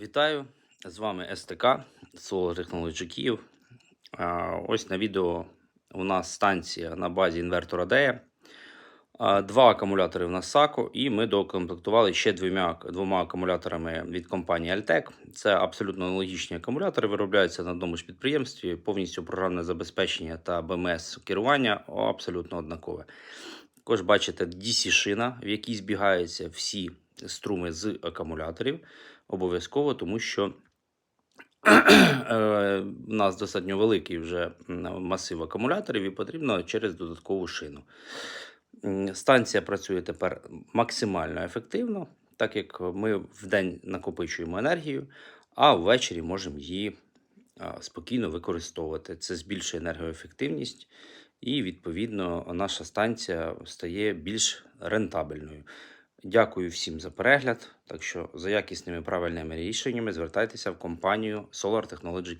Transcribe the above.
Вітаю! З вами СТК Solar Technology Київ. Ось на відео у нас станція на базі інвертора DEA. Два акумулятори в нас SACO, і ми докомплектували ще двома, двома акумуляторами від компанії Altec. Це абсолютно аналогічні акумулятори, виробляються на одному ж підприємстві, повністю програмне забезпечення та БМС керування абсолютно однакове. Також бачите DC-шина, в якій збігаються всі струми з акумуляторів. Обов'язково, тому що е, у нас достатньо великий вже масив акумуляторів і потрібно через додаткову шину. Станція працює тепер максимально ефективно, так як ми в день накопичуємо енергію, а ввечері можемо її спокійно використовувати. Це збільшує енергоефективність, і відповідно наша станція стає більш рентабельною. Дякую всім за перегляд. Так що за якісними правильними рішеннями звертайтеся в компанію Solar Technology